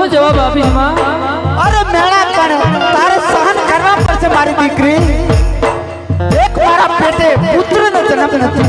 શું જવાબ આપી. અરે મેળા કણ તારે સહન કરવા પડશે મારી દીકરી. એક મારા પેટે પુત્રનો જન્મ નથી.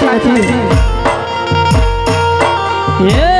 સાચી એ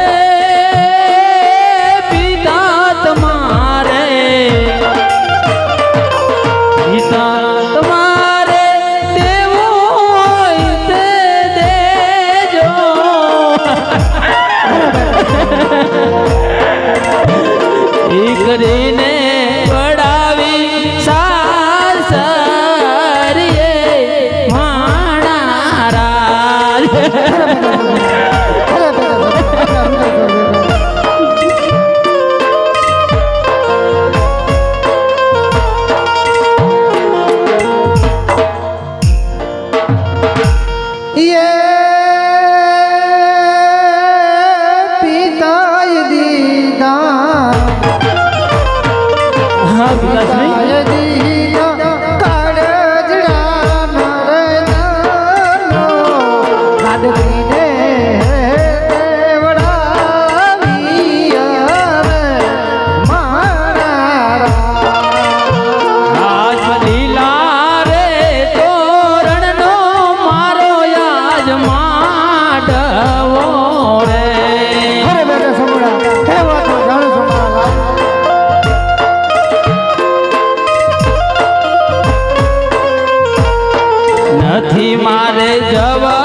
નથી મારે જવા.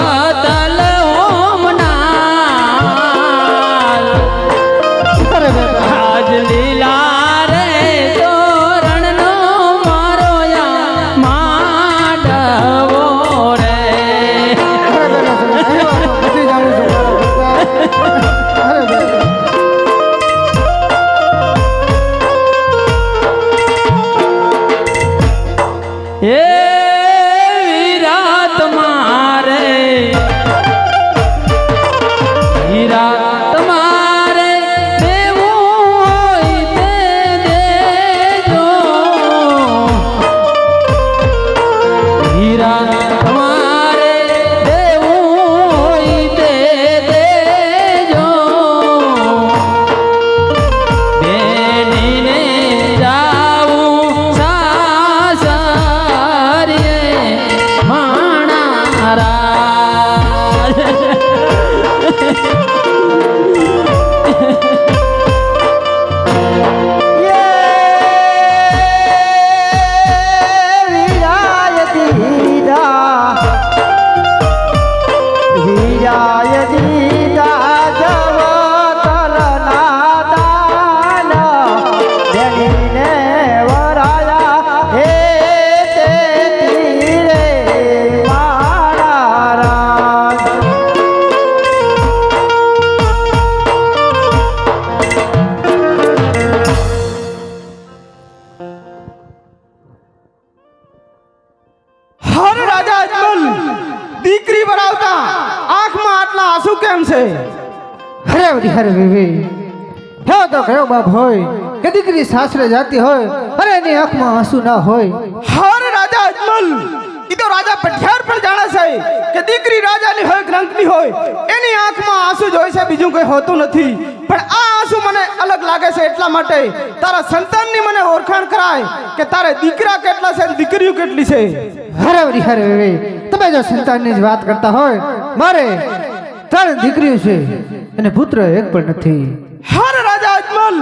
Obrigada. દીકરી બનાવતા? આંખમાં આટલા આંસુ કેમ છે? હરે વડી હરે વિવી હે તો કયો બાપ હોય કે દીકરી સાસરે જાતી હોય અરે એની આંખમાં આંસુ ના હોય. હર રાજા અજમલ. ઈ તો રાજા પઠિયાર પણ જાણે છે કે દીકરી રાજાની હોય ગ્રંથની હોય. એની આંખમાં આંસુ જ હોય છે બીજું કંઈ હોતું નથી. પણ આ આંસુ મને અલગ લાગે છે એટલા માટે તારા સંતાનની મને ઓળખાણ કરાય કે તારે દીકરા કેટલા છે દીકરીઓ કેટલી છે? હરે હરે વિવી તમે જો સંતાનની જ વાત કરતા હોય મારે ત્રણ દીકરીઓ છે અને પુત્ર એક પણ નથી. હર રાજા અજમલ!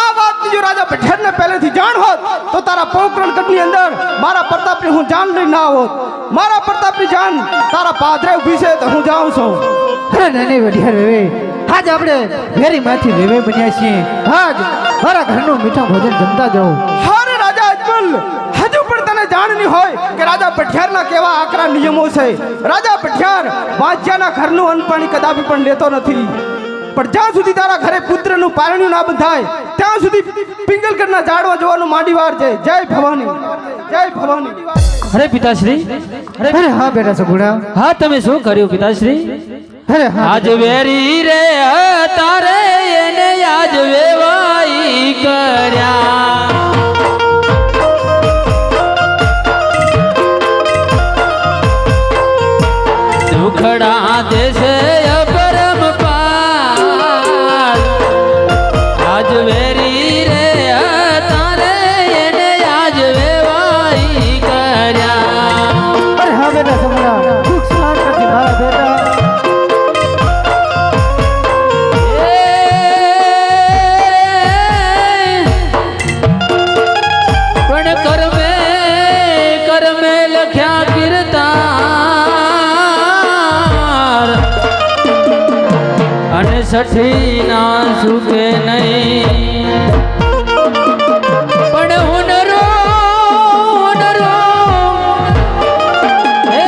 આ વાત જો રાજા પઠેરને પહેલેથી જાણ હોત તો તારા પોકરણ કટની અંદર મારા પ્રતાપની હું જાન લઈ ના હોત. મારા પ્રતાપની જાન તારા પાદરે ઊભી છે તો હું જાઉં છું. અરે નહીં હરે વિવી આજ આપણે વેરી માંથી વેવે બન્યા છીએ. આજ મારા ઘરનું મીઠા ભોજન જમતા જાઓ. હારે રાજા અજમલ હજુ પણ તને જાણની હોય કે રાજા પઠિયારના કેવા આકરા નિયમો છે. રાજા પઠિયાર વાજ્યાના ઘરનું અન્ન પાણી કદાપી પણ લેતો નથી. પણ જ્યાં સુધી તારા ઘરે પુત્રનું પારણ્યું ના બંધાય ત્યાં સુધી પિંગલકરના ઝાડવા જોવાનું માંડી વાર છે. જય ભવાની. જય ભવાની. અરે પિતાશ્રી. અરે હા બેટા સગુણા હા તમે શું કર્યું પિતાશ્રી? આજ વેરી રે તારે એને આજ વેવાઈ કર્યા. સઠી ના સુખે નહીં. પણ હે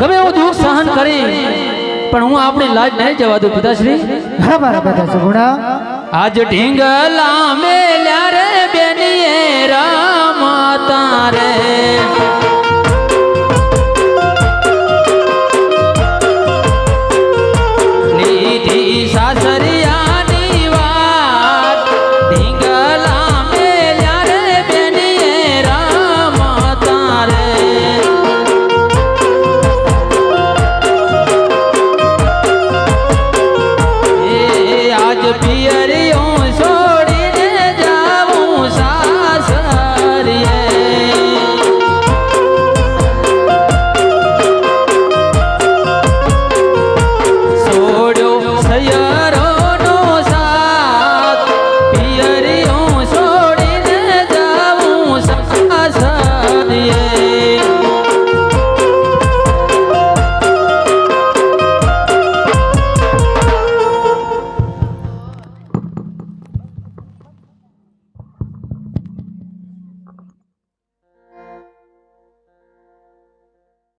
ગમે એવું દુઃખ સહન કરી, પણ હું આપણી લાજ નહીં જવા દઉં પિતાશ્રી. બરાબર બધા સગુણા આજ ઢીંગલા મેલ્યા રે બેનીએ રામ તારે.